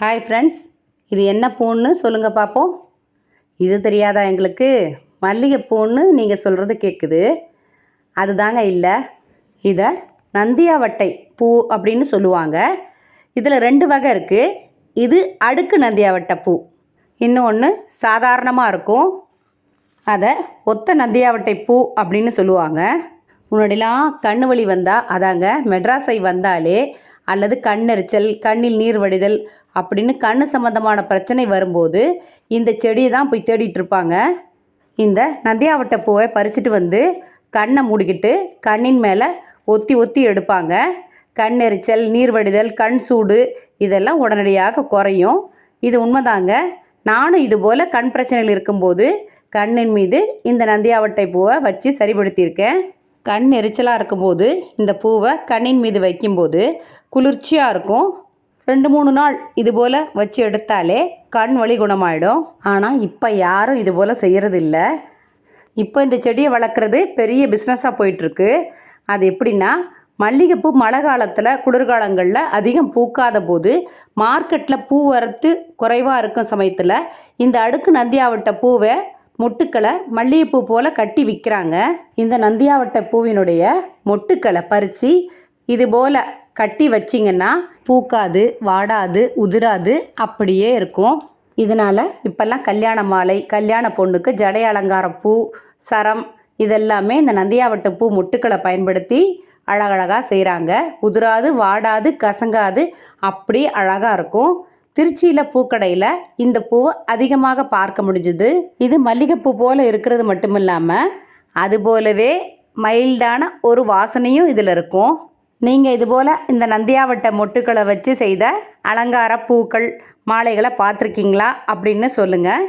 Hi friends இது என்ன பூன்னு சொல்லுங்கள் பார்ப்போம் இது தெரியாதா எங்களுக்கு? மல்லிகைப்பூன்னு நீங்கள் சொல்கிறது கேட்குது அதுதாங்க இல்லை. இதை நந்தியாவட்டை பூ அப்படின்னு சொல்லுவாங்க. இதில் ரெண்டு வகை இருக்குது இது அடுக்கு நந்தியாவட்டை பூ. இன்னொன்று சாதாரணமாக இருக்கும். அதை ஒத்த நந்தியாவட்டை பூ அப்படின்னு சொல்லுவாங்க. முன்னாடிலாம் கண்ணு வலி வந்தால் அதாங்க மெட்ராஸை வந்தாலே அல்லது கண்ணெரிச்சல் கண்ணில் நீர் வடிதல் அப்படின்னு கண் சம்மந்தமான பிரச்சனை வரும்போது இந்த செடியை தான் போய் தேடிட்டு இருப்பாங்க. இந்த நந்தியாவட்டை பூவை பறிச்சுட்டு வந்து கண்ணை மூடிக்கிட்டு கண்ணின் மேலே ஒத்தி ஒத்தி எடுப்பாங்க. கண்ணெரிச்சல் நீர் வடிதல் கண் சூடு இதெல்லாம் உடனடியாக குறையும். இது உண்மைதாங்க. நானும் இது போல் கண் பிரச்சனைகள் இருக்கும்போது கண்ணின் மீது இந்த நந்தியாவட்டை பூவை வச்சு சரிப்படுத்தியிருக்கேன் கண் எரிச்சலாக இருக்கும்போது இந்த பூவை கண்ணின் மீது வைக்கும்போது குளிர்ச்சியாக இருக்கும். ரெண்டு மூணு நாள் இது போல் வச்சு எடுத்தாலே கண் வலி குணமாயிடும். ஆனால் இப்போ யாரும் இது போல் செய்கிறதில்ல இப்போ இந்த செடியை வளர்க்குறது பெரிய பிஸ்னஸாக போயிட்டுருக்கு. அது எப்படின்னா மல்லிகைப்பூ மழை காலத்தில் குளிர்காலங்களில் அதிகம் பூக்காத போது மார்க்கெட்டில் பூ வரத்து குறைவாக இருக்கும் சமயத்தில் இந்த அடுக்கு நந்தியாவட்ட பூவை மொட்டுக்களை மல்லிகைப்பூ போல் கட்டி விற்கிறாங்க இந்த நந்தியாவட்ட பூவினுடைய மொட்டுக்களை பறித்து இது போல் கட்டி வச்சிங்கன்னா பூக்காது வாடாது உதிராது அப்படியே இருக்கும். இதனால் இப்போல்லாம் கல்யாண மாலை கல்யாண பொண்ணுக்கு ஜடை அலங்கார பூ சரம் இதெல்லாமே இந்த நந்தியாவட்ட பூ முட்டுக்களை பயன்படுத்தி அழகழகாக செய்கிறாங்க உதிராது வாடாது கசங்காது அப்படி அழகாக இருக்கும். திருச்சியில் பூக்கடையில் இந்த பூவை அதிகமாக பார்க்க முடிஞ்சுது. இது மல்லிகைப்பூ போல் இருக்கிறது மட்டும் இல்லாமல் அது போலவே மைல்டான ஒரு வாசனையும் இதில் இருக்கும். நீங்கள் இது போல் இந்த நந்தியாவட்ட மொட்டுக்களை வச்சு செய்த அலங்கார பூக்கள் மாலைகளை பார்த்துருக்கீங்களா அப்படின்னு சொல்லுங்கள்